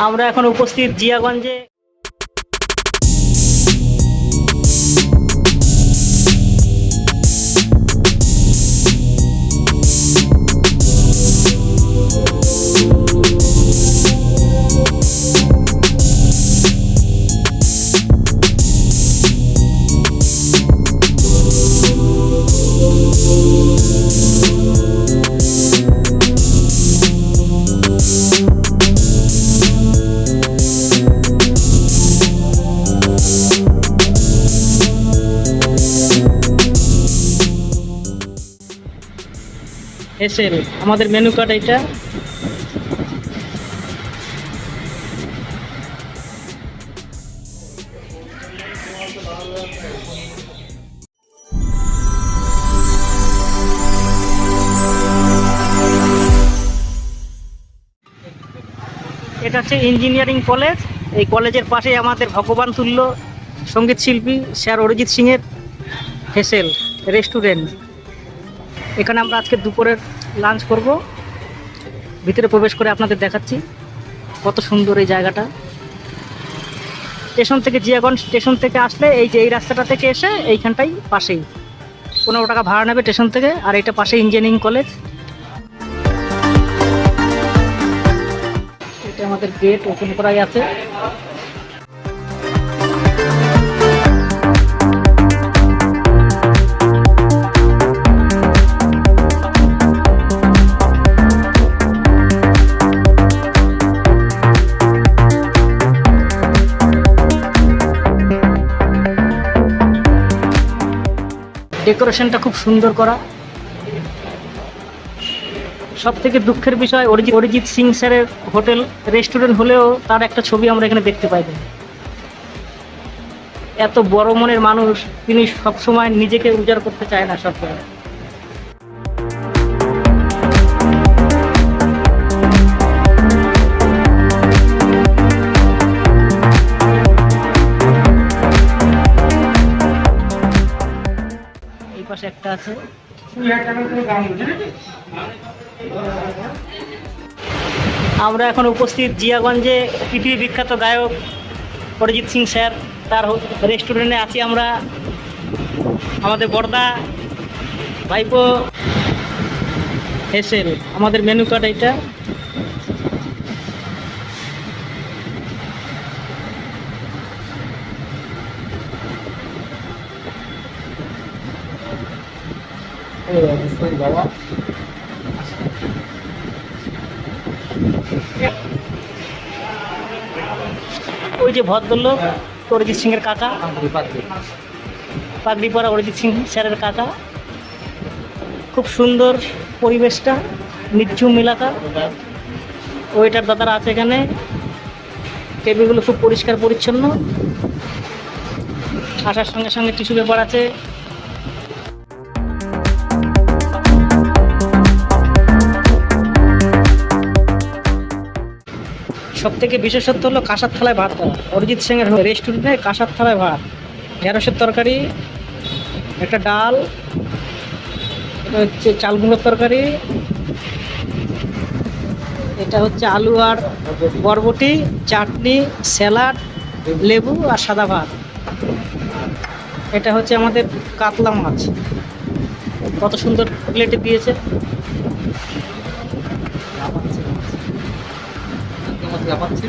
আমরা এখন উপস্থিত জিয়াগঞ্জে এসেল আমাদের মেনু কার্ড এটা এটা হচ্ছে ইঞ্জিনিয়ারিং কলেজ এই কলেজের পাশেই আমাদের ভগবান তুল্য সংগীত শিল্পী, স্যার অরিজিৎ সিংয়ের হেসেল রেস্টুরেন্ট এখানে আমরা আজকে দুপুরের লাঞ্চ করব। ভিতরে প্রবেশ করে আপনাদের দেখাচ্ছি কত সুন্দর এই জায়গাটা। স্টেশন থেকে জিয়াগঞ্জ স্টেশন থেকে আসলে এই যে এই রাস্তাটা থেকে এসে এইখানটাই পাশেই। পনেরো টাকা ভাড়া নেবে স্টেশন থেকে, আর এটা পাশে ইঞ্জিনিয়ারিং কলেজ এটা আমাদের গেট ওপেন করাই আছে। ডেকোরেশনটা খুব সুন্দর করা সব থেকে দুঃখের বিষয়, অরিজিৎ অরিজিৎ সিং স্যারের হোটেল রেস্টুরেন্ট হলেও তার একটা ছবি আমরা এখানে দেখতে পাই না। এত বড় মনের মানুষ, তিনি সবসময় নিজেকে উজাড় করতে চায় না সব জায়গায়। পাশে একটা আছে। আমরা এখন উপস্থিত জিয়াগঞ্জে পৃথিবী বিখ্যাত গায়ক অরিজিৎ সিং স্যার, তার রেস্টুরেন্টে আছি আমরা। আমাদের বর্দা ভাইপো হেসেল আমাদের মেনু কার্ড এটা। ওই যে ভদ্রলোক, অরিজিৎ সিংয়ের কাকা। পাগড়ি পরা অরিজিৎ সিং স্যারের কাকা। খুব সুন্দর পরিবেশটা নিঝুম এলাকা। ওইটার দাদারা আছে এখানে। টেবিলগুলো খুব পরিষ্কার পরিচ্ছন্ন। আসার সঙ্গে সঙ্গে টিস্যু পেপার আছে। সব থেকে বিশেষত্ব হলো কাঁসার থালায় ভাত দেওয়া অরিজিৎ সিংয়ের রেস্টুরেন্টে কাঁসার থালায় ভাত। ঢেঁড়সের তরকারি, একটা ডাল হচ্ছে চাল গুঁড়োর তরকারি, এটা হচ্ছে আলু আর বরবটি, চাটনি, স্যালাড, লেবু আর সাদা ভাত। এটা হচ্ছে আমাদের কাতলা মাছ। কত সুন্দর প্লেটে দিয়েছে। লাফাচ্ছে